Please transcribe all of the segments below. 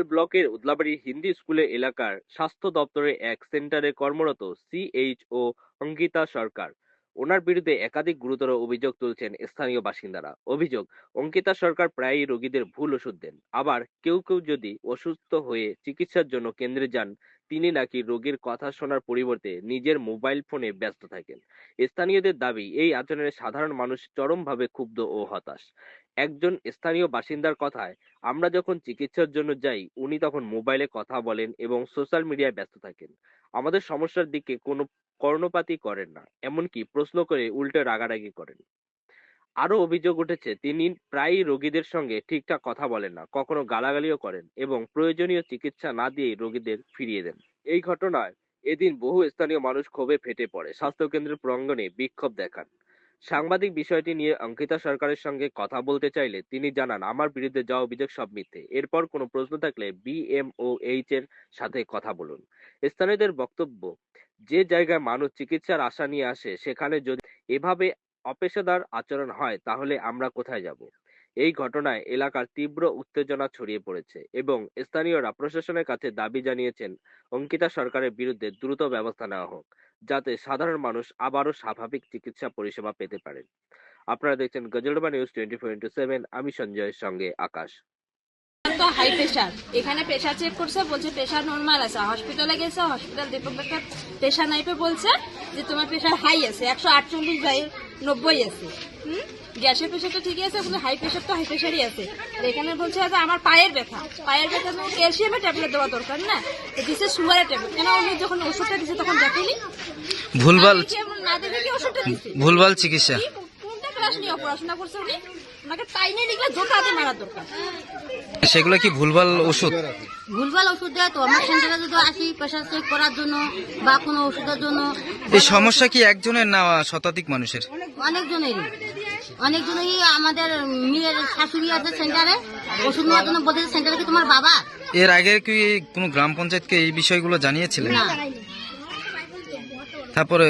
পাল ব্লকের উদলাবাড়ি হিন্দি স্কুলে এলাকার স্বাস্থ্য দপ্তরের এক সেন্টারে কর্মরত সিএইচও অঙ্কিতা সরকার। ওনার বিরুদ্ধে একাধিক গুরুতর অভিযোগ তুলছেন স্থানীয় বাসিন্দারা। অভিযোগ, অঙ্কিতা সরকার প্রায়ই রোগীদের ভুল ওষুধ দেন। আবার কেউ কেউ যদি অসুস্থ হয়ে চিকিৎসার জন্য কেন্দ্রে যান, তিনি নাকি রোগীর কথা শোনার পরিবর্তে নিজের মোবাইল ফোনে ব্যস্ত থাকেন। স্থানীয়দের দাবি, এই আচরণে সাধারণ মানুষ চরমভাবে ক্ষুব্ধ ও হতাশ। একজন স্থানীয় বাসিন্দার কথায়, আমরা যখন চিকিৎসার জন্য যাই, উনি তখন মোবাইলে কথা বলেন এবং সোশ্যাল মিডিয়ায় ব্যস্ত থাকেন। আমাদের সমস্যার দিকে কোনো কর্ণপাতই করেন না, এমনকি প্রশ্ন করে উল্টে রাগারাগি করেন। আরও অভিযোগ উঠেছে, তিনি প্রায়ই রোগীদের সঙ্গে ঠিকঠাক কথা বলেন না, কখনো গালাগালিও করেন এবং প্রয়োজনীয় চিকিৎসা না দিয়েই রোগীদের ফিরিয়ে দেন। এই ঘটনায় এদিন বহু স্থানীয় মানুষ ক্ষোভে ফেটে পড়ে। স্বাস্থ্যকেন্দ্রের প্রাঙ্গণে বিক্ষোভ দেখান। সাংবাদিক বিষয়টি নিয়ে অঙ্কিতা সরকারের সঙ্গে কথা বলতে চাইলে তিনি জানান, আমার বিরুদ্ধে যাওয়া অভিযোগ সব মিথ্যে। এরপর কোনো প্রশ্ন থাকলে বিএমওএইচ এর সাথে কথা বলুন। স্থানীয়দের বক্তব্য, যে জায়গায় মানুষ চিকিৎসার আশা নিয়ে আসে, সেখানে যদি এভাবে অপেশাদার আচরণ হয়, তাহলে আমরা কোথায় যাব? এই ঘটনায় এলাকার তীব্র উত্তেজনা ছড়িয়ে পড়েছে এবং স্থানীয়রা প্রশাসনের কাছে দাবি জানিয়েছেন, অঙ্কিতা সরকারের বিরুদ্ধে দ্রুত ব্যবস্থা নেওয়া হোক, যাতে সাধারণ মানুষ আবারও স্বাভাবিক চিকিৎসা পরিষেবা পেতে পারেন। আপনারা দেখছেন Gajoldoba news twenty four into seven, আমি সঞ্জয়ের সঙ্গে আকাশ। তো হাই প্রেশার, এখানে প্রেশার চেক করছে, বলছে প্রেশার নর্মাল আছে, হসপিটালে গেছে, হসপিটাল রিপোর্ট প্রেশার নাইপে বলছে যে তোমার প্রেশার হাই আছে, একশো আটচল্লিশ বাই নব্বই আছে। হুম? গ্যাসের প্রেশারটা ঠিকই আছে কিন্তু হাই প্রেশার তো হাই প্রেশারই আছে। এখানে বলছে যে আমার পায়ের ব্যথা। পায়ের ব্যথা তো ক্যালসিয়ামের ট্যাবলেট দেওয়া দরকার না? তো দিছে সুগারের ট্যাবলেট। কেন উনি যখন ওষুধটা দিছে তখন দেখেনি? ভুলভাল না দেখে- না দেখে কি ওষুধটা দিছে? ভুলভাল চিকিৎসা। কোনটা ক্লাস নিয়ে পড়াশোনা করছে উনি? ওনাকে টাইনে নিগলে জোতা দিয়ে মারা দরকার। সেগুলো কি ভুলভাল ওষুধ? ভুলভাল ওষুধ দেয় তো। আমার সেন্টারে যদি আসি প্রেশার চেক করার জন্য বা কোনো ওষুধের জন্য এই সমস্যা কি একজনের না শতাধিক মানুষের? অনেকজনেরই। অনেকজনেরই আমাদের মেয়ের শাশুড়ি আছে সেন্টারে ওষুধ নেওয়ার জন্য বলতে সেন্টারে কি তোমার বাবা? এর আগে কি কোনো গ্রাম পঞ্চায়েতকে এই বিষয়গুলো জানিয়েছিলেন? না। তারপরে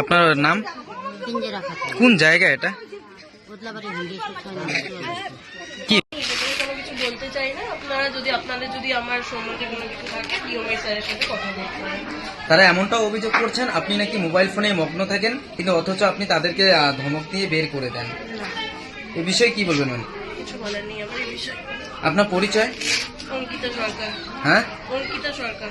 আপনার নাম? কোন জায়গা এটা বদলাবাড়ি হিন্দি কি কোনো কিছু বলতে চাই না আপনারা যদি আপনাদের যদি আমার সম্বন্ধে কোনো কিছু থাকে স্যারের সাথে কথা বলতে পারেন। তারা এমনটাও অভিযোগ করছেন আপনি নাকি মোবাইল ফোনে মগ্ন থাকেন কিন্তু অথচ আপনি তাদেরকে আহ, ধমক দিয়ে বের করে দেন। এ বিষয়ে কি বলবেন ম্যাম? কিছু বলার নেই আমার এই বিষয়ে। আপনার পরিচয়? অঙ্কিতা সরকার। হ্যাঁ? অঙ্কিতা সরকার।